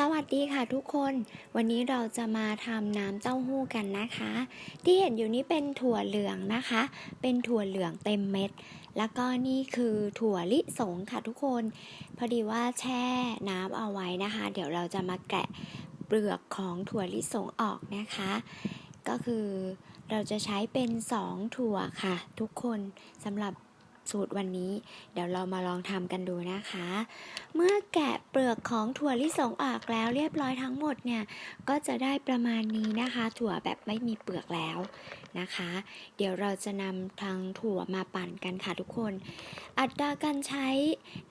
สวัสดีค่ะทุกคน วันนี้เราจะมาทำน้ำเต้าหู้กันนะคะ ที่เห็นอยู่นี้เป็นถั่วเหลืองนะคะ เป็นถั่วเหลืองเต็มเม็ด แล้วก็นี่คือถั่วลิสงค่ะทุกคน พอดีว่าแช่น้ำเอาไว้นะคะ เดี๋ยวเราจะมาแกะเปลือกของถั่วลิสงออกนะคะ ก็คือเราจะใช้เป็น 2 ถั่วค่ะ ทุกคนสำหรับ สูตรวันนี้ เดี๋ยวเรามาลองทำกันดูนะคะ เมื่อแกะเปลือกของถั่วลิสงออกแล้วเรียบร้อยทั้งหมดเนี่ย ก็จะได้ประมาณนี้นะคะ ถั่วแบบไม่มีเปลือกแล้วนะคะ เดี๋ยวเราจะนำทางถั่วมาปั่นกันค่ะทุกคน อัตราการใช้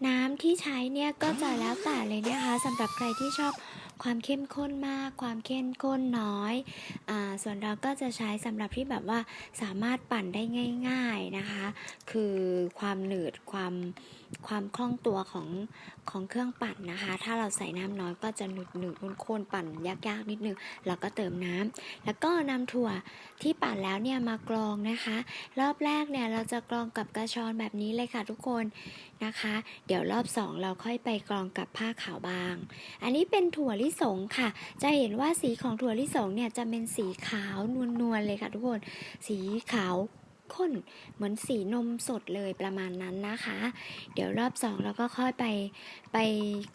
น้ำที่ใช้เนี่ยก็จะแล้วแต่เลยนะคะสำหรับใครที่ชอบ ความเข้มข้นมาก ความเข้มข้นน้อยอส่วนเราก็จะใช้สำหรับที่แบบว่าสามารถปั่นได้ง่าย ๆนะคะ คือความหนืดความความคล่องตัวของของเครื่องปั่นนะคะ ถ้าเราใส่น้ำน้อยก็จะหนืดหนืดข้นๆปั่นยากๆนิดนึงเราก็เติมน้ำแล้วก็นำถั่วที่ปั่นแล้วเนี่ยมากรองนะคะ รอบแรกเนี่ยเราจะกรองกับกระชอนแบบนี้เลยค่ะทุกคนนะคะ เดี๋ยวรอบสองเราค่อยไปกรองกับผ้าขาวบาง อันนี้เป็นถั่วลิิสงค่ะ จะเห็นว่าสีของถั่วลิสงเนี่ยจะเป็นสีขาวนวลๆเลยค่ะทุกคน สีขาวข้นเหมือนสีนมสดเลยประมาณนั้นนะคะ เดี๋ยวรอบสองเราก็ค่อยไปไป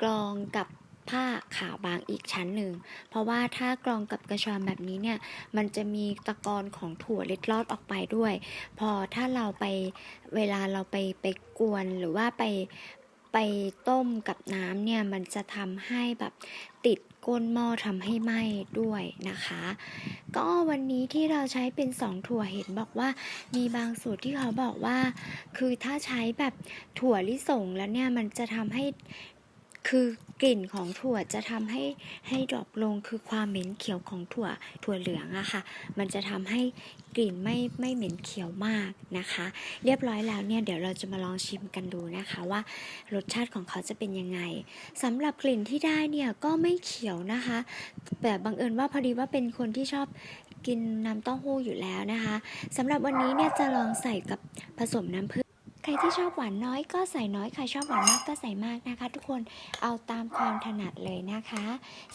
กรองกับผ้าขาวบางอีกชั้นหนึ่ง เพราะว่าถ้ากรองกับกระชอนแบบนี้เนี่ย มันจะมีตะกอนของถั่วเล็ดลอดออกไปด้วย พอถ้าเราไปเวลาเราไปไปกวนหรือว่าไป ไปต้มกับน้ำเนี่ยมันจะทำให้แบบติดก้นหม้อทำให้ไหม้ด้วยนะคะ ก็วันนี้ที่เราใช้เป็นสองถั่วเห็นบอกว่า มีบางสูตรที่เขาบอกว่า คือถ้าใช้แบบถั่วลิสงแล้วเนี่ยมันจะทำให้ คือกลิ่นของถั่วจะทำให้ให้ดรอปลงคือความเหม็นเขียวของถั่วถั่วเหลืองอะค่ะ มันจะทำให้กลิ่นไม่ไม่เหม็นเขียวมากนะคะ เรียบร้อยแล้วเนี่ยเดี๋ยวเราจะมาลองชิมกันดูนะคะว่ารสชาติของเขาจะเป็นยังไงสำหรับกลิ่นที่ได้เนี่ยก็ไม่เขียวนะคะ แต่บังเอิญว่าพอดีว่าเป็นคนที่ชอบกินน้ำเต้าหู้อยู่แล้วนะคะสำหรับวันนี้เนี่ยจะลองใส่กับผสมน้ำผึ้ง ใครที่ชอบหวานน้อยก็ใส่น้อย ใครชอบหวานมากก็ใส่มากนะคะ ทุกคนเอาตามความถนัดเลยนะคะ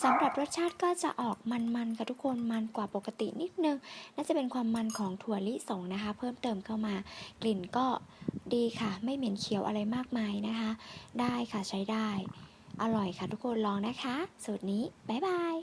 สำหรับรสชาติก็จะออกมันๆค่ะทุกคนมันกว่าปกตินิดนึงน่าจะเป็นความมันของถั่วลิสงนะคะ เพิ่มเติมเข้ามากลิ่นก็ดีค่ะ ไม่เหม็นเขียวอะไรมากมายนะคะ ได้ค่ะใช้ได้ อร่อยค่ะทุกคนลองนะคะ สูตรนี้บ๊ายบาย